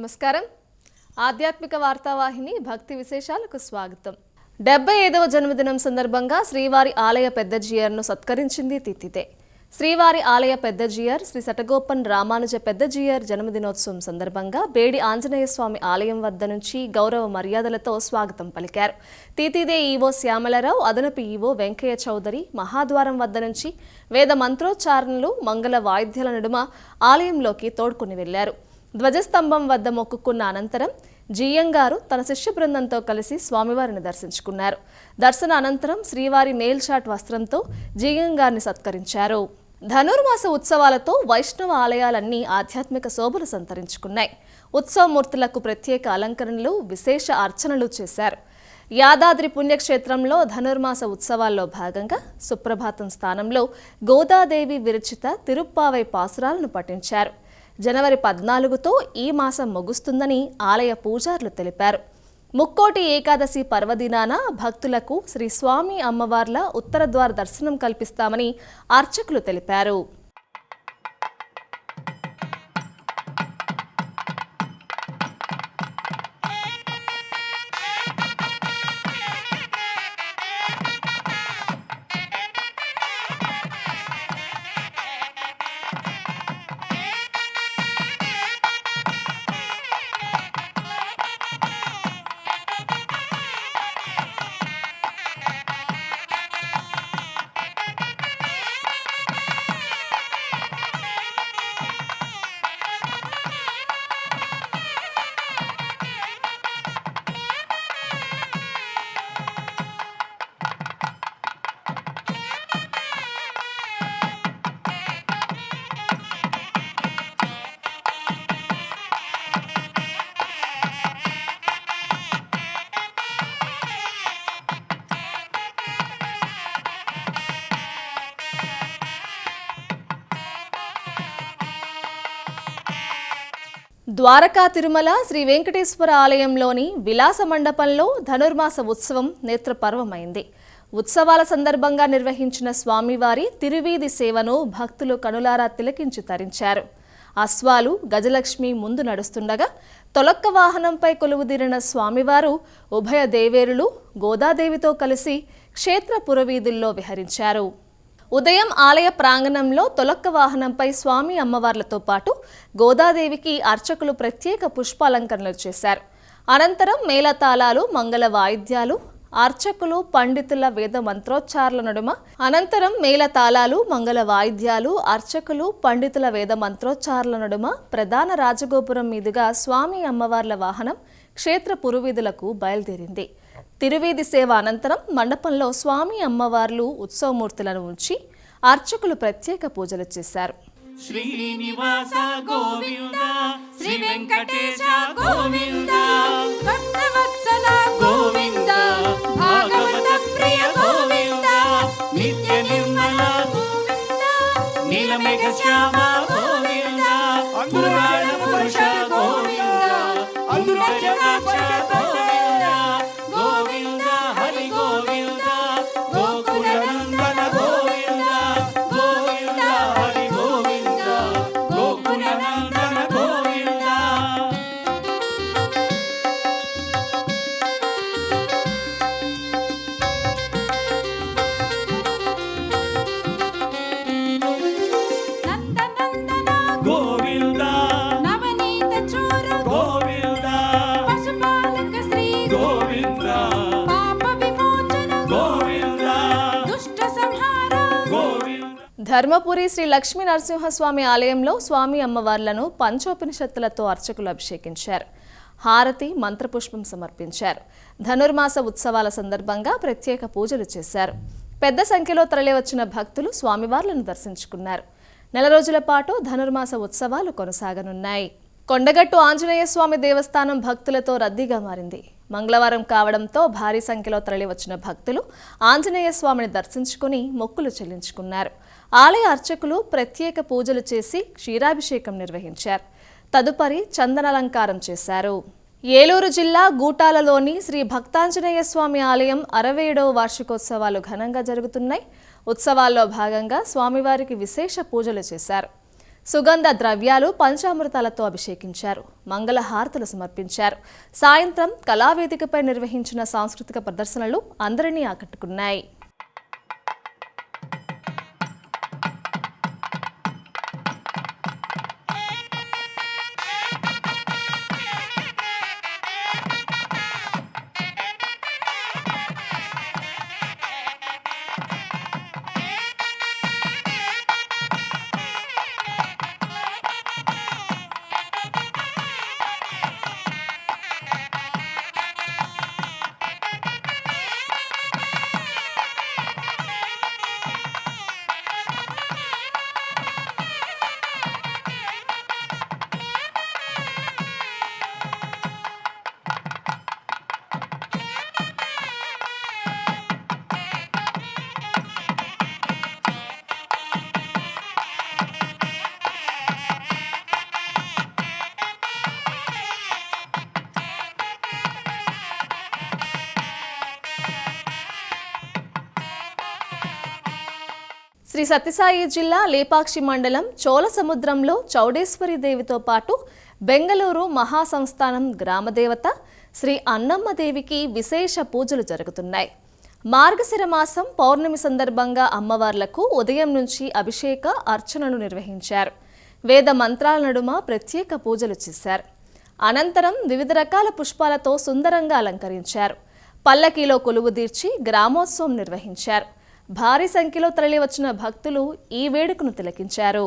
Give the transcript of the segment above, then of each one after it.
నమస్కారం. ఆధ్యాత్మిక వార్తావాహిని భక్తి విశేషాలకు స్వాగతం. డెబ్బై ఐదవ జన్మదినం సందర్భంగా శ్రీవారి ఆలయ పెద్దజీయర్ను సత్కరించింది తిత్తితే శ్రీవారి ఆలయ పెద్దజీయర్ శ్రీ సటగోపన్ రామానుజ పెద్దజీయర్ జన్మదినోత్సవం సందర్భంగా బేడి ఆంజనేయ స్వామి ఆలయం వద్ద నుంచి గౌరవ మర్యాదలతో స్వాగతం పలికారు. తీతిదే ఈవో శ్యామలరావు అదనపు ఈవో వెంకయ్య చౌదరి మహాద్వారం వద్ద నుంచి వేద మంత్రోచ్చారణలు మంగళ వాయిద్యాల నడుమ ఆలయంలోకి తోడ్కొని వెళ్ళారు ధ్వజస్తంభం వద్ద మొక్కుకున్న అనంతరం జీఎం గారు తన శిష్య బృందంతో కలిసి స్వామివారిని దర్శించుకున్నారు. దర్శన అనంతరం శ్రీవారి మేల్చాట్ వస్త్రంతో జీఎం గారిని సత్కరించారు. ధనుర్మాస ఉత్సవాలతో వైష్ణవ ఆలయాలన్నీ ఆధ్యాత్మిక శోభలు సంతరించుకున్నాయి. ఉత్సవమూర్తులకు ప్రత్యేక అలంకరణలు విశేష అర్చనలు చేశారు. యాదాద్రి పుణ్యక్షేత్రంలో ధనుర్మాస ఉత్సవాల్లో భాగంగా సుప్రభాతం స్థానంలో గోదాదేవి విరచిత తిరుప్పావై పాసురాలను పఠించారు. జనవరి పద్నాలుగుతో ఈ మాసం ముగుస్తుందని ఆలయ పూజారులు తెలిపారు. ముక్కోటి ఏకాదశి పర్వదినాన భక్తులకు శ్రీ స్వామి అమ్మవార్ల ఉత్తరద్వార దర్శనం కల్పిస్తామని అర్చకులు తెలిపారు. ద్వారకా తిరుమల శ్రీ వెంకటేశ్వర ఆలయంలోని విలాస మండపంలో ధనుర్మాస ఉత్సవం నేత్రపర్వమైంది. ఉత్సవాల సందర్భంగా నిర్వహించిన స్వామివారి తిరువీధి సేవను భక్తులు కనులారా తిలకించి తరించారు. అశ్వాలు గజలక్ష్మి ముందు నడుస్తుండగా తొలక్క వాహనంపై కొలువుదీరిన స్వామివారు ఉభయ దేవేరులు గోదాదేవితో కలిసి క్షేత్ర పురవీధుల్లో విహరించారు. ఉదయం ఆలయ ప్రాంగణంలో తొలక్క వాహనంపై స్వామి అమ్మవార్లతో పాటు గోదాదేవికి అర్చకులు ప్రత్యేక పుష్పాలంకరణలు చేశారు. అనంతరం మేళతాళాలు మంగళ వాయిద్యాలు అర్చకులు పండితుల వేద మంత్రోచ్చారుల నడుమ అనంతరం మేళతాళాలు మంగళ వాయిద్యాలు అర్చకులు పండితుల వేద మంత్రోచ్చారుల నడుమ ప్రధాన రాజగోపురం మీదుగా స్వామి అమ్మవార్ల వాహనం క్షేత్ర పురువీధులకు బయలుదేరింది. తిరువీధి సేవ అనంతరం మండపంలో స్వామి అమ్మవార్లు ఉత్సవమూర్తులను ఉంచి అర్చకులు ప్రత్యేక పూజలు చేశారు. శ్రీనివాస గోవింద శ్రీ వెంకటేశ గోవింద భక్తవత్సల గోవింద భాగవత ప్రియ గోవింద నిత్య నిర్మల నీలమేఘ శ్యామ గోవింద ధర్మపురి శ్రీ లక్ష్మీ నరసింహస్వామి ఆలయంలో స్వామి అమ్మవార్లను పంచోపనిషత్తులతో అర్చకులు అభిషేకించారు. హారతి మంత్రపుష్పం సమర్పించారు. ధనుర్మాస ఉత్సవాల సందర్భంగా ప్రత్యేక పూజలు చేశారు. పెద్ద సంఖ్యలో తరలివచ్చిన భక్తులు స్వామివార్లను దర్శించుకున్నారు. నెల రోజుల పాటు ధనుర్మాస ఉత్సవాలు కొనసాగనున్నాయి. కొండగట్టు ఆంజనేయ స్వామి దేవస్థానం భక్తులతో రద్దీగా మారింది. మంగళవారం కావడంతో భారీ సంఖ్యలో తరలివచ్చిన భక్తులు ఆంజనేయ స్వామిని దర్శించుకుని మొక్కులు చెల్లించుకున్నారు. ఆలయ అర్చకులు ప్రత్యేక పూజలు చేసి క్షీరాభిషేకం నిర్వహించారు. తదుపరి చందనాలంకారం చేశారు. ఏలూరు జిల్లా గూటాలలోని శ్రీ భక్తాంజనేయ స్వామి ఆలయం అరవై ఏడవ వార్షికోత్సవాలు ఘనంగా జరుగుతున్నాయి. ఉత్సవాల్లో భాగంగా స్వామివారికి విశేష పూజలు చేశారు. సుగంధ ద్రవ్యాలు పంచామృతాలతో అభిషేకించారు. మంగళహారతులు సమర్పించారు. సాయంత్రం కళావేదికపై నిర్వహించిన సాంస్కృతిక ప్రదర్శనలు అందరినీ ఆకట్టుకున్నాయి. శ్రీ సత్యసాయి జిల్లా లేపాక్షి మండలం చోళ సముద్రంలో చౌడేశ్వరి దేవితో పాటు బెంగళూరు మహాసంస్థానం గ్రామదేవత శ్రీ అన్నమ్మ దేవికి విశేష పూజలు జరుగుతున్నాయి. మార్గశిర మాసం పౌర్ణమి సందర్భంగా అమ్మవార్లకు ఉదయం నుంచి అభిషేక అర్చనలు నిర్వహించారు. వేద మంత్రాల నడుమ ప్రత్యేక పూజలు చేశారు. అనంతరం వివిధ రకాల పుష్పాలతో సుందరంగా అలంకరించారు. పల్లకీలో కొలువు తీర్చి గ్రామోత్సవం నిర్వహించారు. భారీ సంఖ్యలో తరలివచ్చిన భక్తులు ఈ వేడుకను తిలకించారు.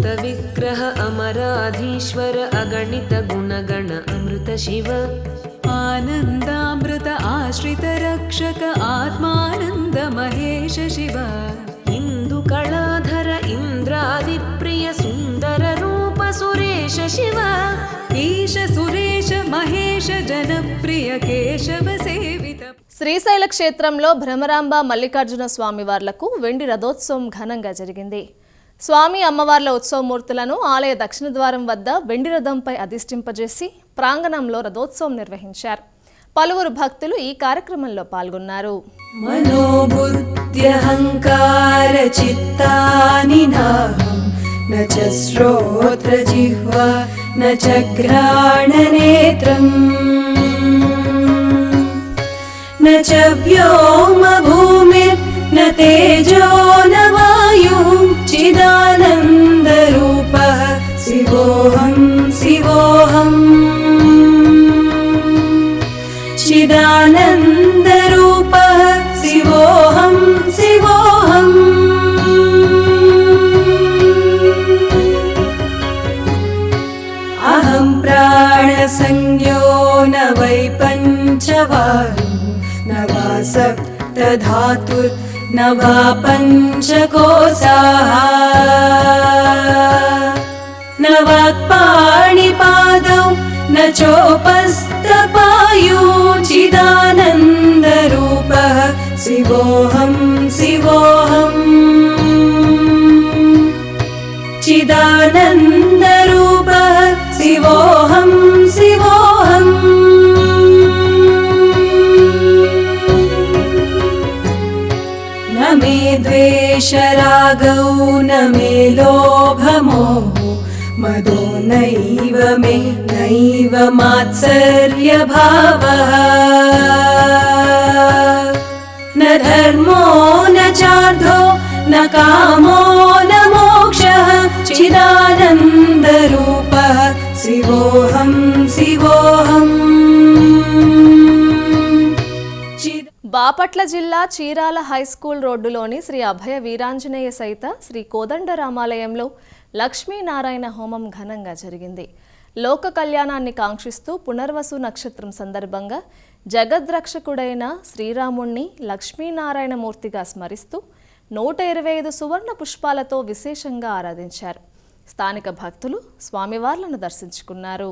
अद्भुत विग्रह अमराधीश्वर अगणित गुणगण अमृत शिव आनन्दामृत आश्रित रक्षक आत्मानन्द महेश शिव इन्दुकलाधर इन्द्रादिप्रिय सुन्दर रूप सुरेश शिव ईश सुरेश महेश जनप्रिय केशव सेवित శ్రీశైల క్షేత్రంలో భ్రమరాంబ మల్లికార్జున స్వామి వార్లకు వెండి రథోత్సవం ఘనంగా జరిగింది స్వామి అమ్మవార్ల ఉత్సవమూర్తులను ఆలయ దక్షిణ ద్వారం వద్ద వెండి రథంపై అధిష్టింపజేసి ప్రాంగణంలో రథోత్సవం నిర్వహించారు. పలువురు భక్తులు ఈ కార్యక్రమంలో పాల్గొన్నారు. నేత్రం. వ్యోమ భూమిర్ తేజో వాయు चिदानन्दरूपः शिवोऽहं शिवोऽहम् चिदानन्दरूपः शिवोऽहं शिवोऽहम् अहं प्राणसंज्ञो न वै पञ्चवायु न वा सप्तधातुर्न वा पञ्चकोशाः न वाक्पाणिपादौ न चोपस्तपायुचिदानन्दरूपः शिवोऽहं। शिवोऽहम् चिदानन्दरूपः द्वेषरागौ न मे लोभमोह मदो नैव मे नैव मात्सर्यभावः। न धर्मो न चार्धो न कामो न मोक्षः। चिदानन्दरूपः शिवोऽहं शिवोऽहम् బాపట్ల జిల్లా చీరాల హై స్కూల్ రోడ్డులోని శ్రీ అభయ వీరాంజనేయ సహిత శ్రీ కోదండరామాలయంలో లక్ష్మీనారాయణ హోమం ఘనంగా జరిగింది. లోక కళ్యాణాన్ని కాంక్షిస్తూ పునర్వసు నక్షత్రం సందర్భంగా జగద్రక్షకుడైన శ్రీరాముణ్ణి లక్ష్మీనారాయణ మూర్తిగా స్మరిస్తూ నూట ఇరవై ఐదు సువర్ణ పుష్పాలతో విశేషంగా ఆరాధించారు. స్థానిక భక్తులు స్వామివార్లను దర్శించుకున్నారు.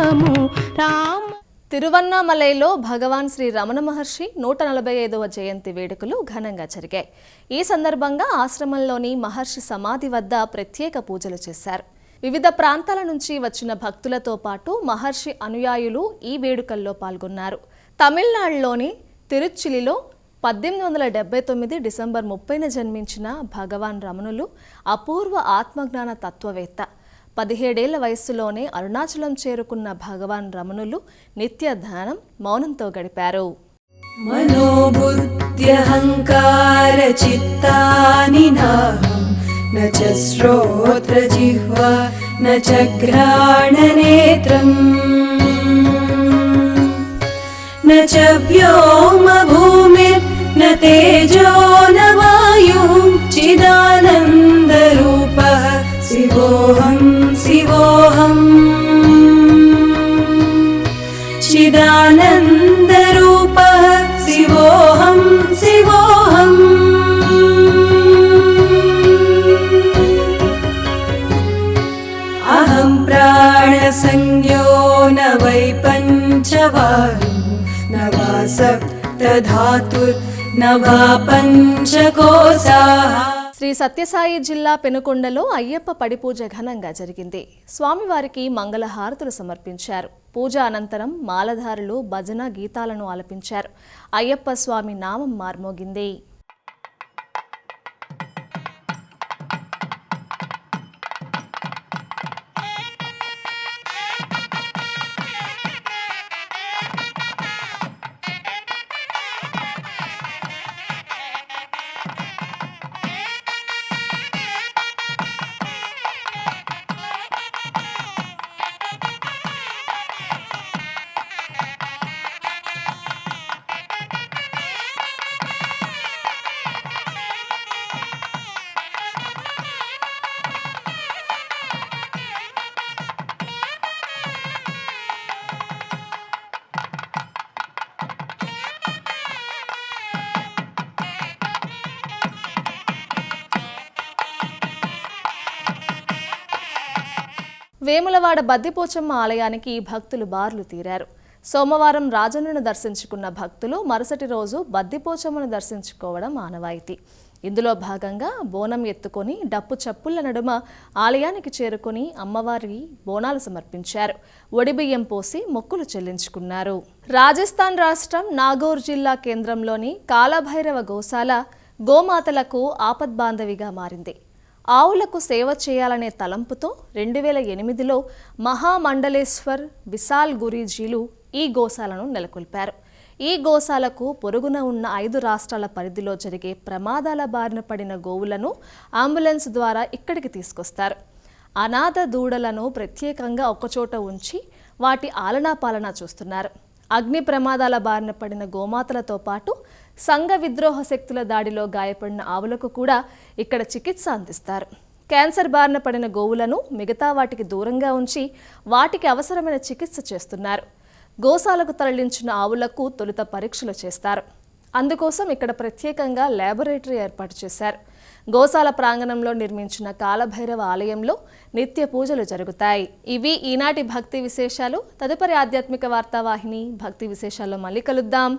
రాము రామ. తిరువన్నామలైలో భగవాన్ శ్రీ రమణ మహర్షి నూట నలభై ఐదవ జయంతి వేడుకలు ఘనంగా జరిగాయి. ఈ సందర్భంగా ఆశ్రమంలోని మహర్షి సమాధి వద్ద ప్రత్యేక పూజలు చేశారు. వివిధ ప్రాంతాల నుంచి వచ్చిన భక్తులతో పాటు మహర్షి అనుయాయులు ఈ వేడుకల్లో పాల్గొన్నారు. తమిళనాడులోని తిరుచిలిలో పద్దెనిమిది వందల డెబ్బై తొమ్మిది డిసెంబర్ ముప్పైన జన్మించిన భగవాన్ రమణులు అపూర్వ ఆత్మజ్ఞాన తత్వవేత్త. పదిహేడేళ్ల వయస్సులోనే అరుణాచలం చేరుకున్న భగవాన్ రమణులు నిత్య ధ్యానం మౌనంతో గడిపారు मनोबुद्ध्यहङ्कारचित्तानि नाहं न च श्रोत्रजिह्वा न च घ्राणनेत्रम् न च व्योमभूमिर्न तेजो न वायुः चिदानन्दरूपः शिवोऽहं शिवोऽहम् चिदानन्दरूपः शिवोऽहं शिवोऽहम् अहं प्राणसंज्ञो न वै पञ्चवायु न वा सप्तधातुर्न वा पञ्चकोशाः శ్రీ సత్యసాయి జిల్లా పెనుకొండలో అయ్యప్ప పడి పూజ ఘనంగా జరిగింది స్వామివారికి మంగళహారతులు సమర్పించారు పూజ అనంతరం మాలధారులు భజన గీతాలను ఆలపించారు. అయ్యప్ప స్వామి నామం మార్మోగింది వేములవాడ బద్దిపోచమ్మ ఆలయానికి భక్తులు బార్లు తీరారు. సోమవారం రాజన్నను దర్శించుకున్న భక్తులు మరుసటి రోజు బద్దిపోచమ్మను దర్శించుకోవడం ఆనవాయితీ. ఇందులో భాగంగా బోనం ఎత్తుకొని డప్పు చప్పుల నడుమ ఆలయానికి చేరుకొని అమ్మవారి బోనాలు సమర్పించారు. ఒడిబియ్యం పోసి మొక్కులు చెల్లించుకున్నారు. రాజస్థాన్ రాష్ట్రం నాగోర్ జిల్లా కేంద్రంలోని కాలభైరవ గోశాల గోమాతలకు ఆపద్బాంధవిగా మారింది. ఆవులకు సేవ చేయాలనే తలంపుతో రెండు వేల ఎనిమిదిలో మహామండలేశ్వర్ విశాల్ గురీజీలు ఈ గోశాలను నెలకొల్పారు. ఈ గోశాలకు పొరుగున ఉన్న ఐదు రాష్ట్రాల పరిధిలో జరిగే ప్రమాదాల బారిన పడిన గోవులను అంబులెన్స్ ద్వారా ఇక్కడికి తీసుకొస్తారు. అనాథ దూడలను ప్రత్యేకంగా ఒకచోట ఉంచి వాటి ఆలనా పాలన చూస్తున్నారు. అగ్ని ప్రమాదాల బారిన పడిన గోమాతలతో పాటు సంఘ విద్రోహ శక్తుల దాడిలో గాయపడిన ఆవులకు కూడా ఇక్కడ చికిత్స అందిస్తారు. క్యాన్సర్ బారిన పడిన గోవులను మిగతా వాటికి దూరంగా ఉంచి వాటికి అవసరమైన చికిత్స చేస్తున్నారు. గోశాలకు తరలించిన ఆవులకు తొలుత పరీక్షలు చేస్తారు. అందుకోసం ఇక్కడ ప్రత్యేకంగా ల్యాబొరేటరీ ఏర్పాటు చేశారు. గోశాల ప్రాంగణంలో నిర్మించిన కాలభైరవ ఆలయంలో నిత్య పూజలు జరుగుతాయి. ఇవి ఈనాటి భక్తి విశేషాలు. తదుపరి ఆధ్యాత్మిక వార్తావాహిని భక్తి విశేషాల్లో మళ్ళీ కలుద్దాం.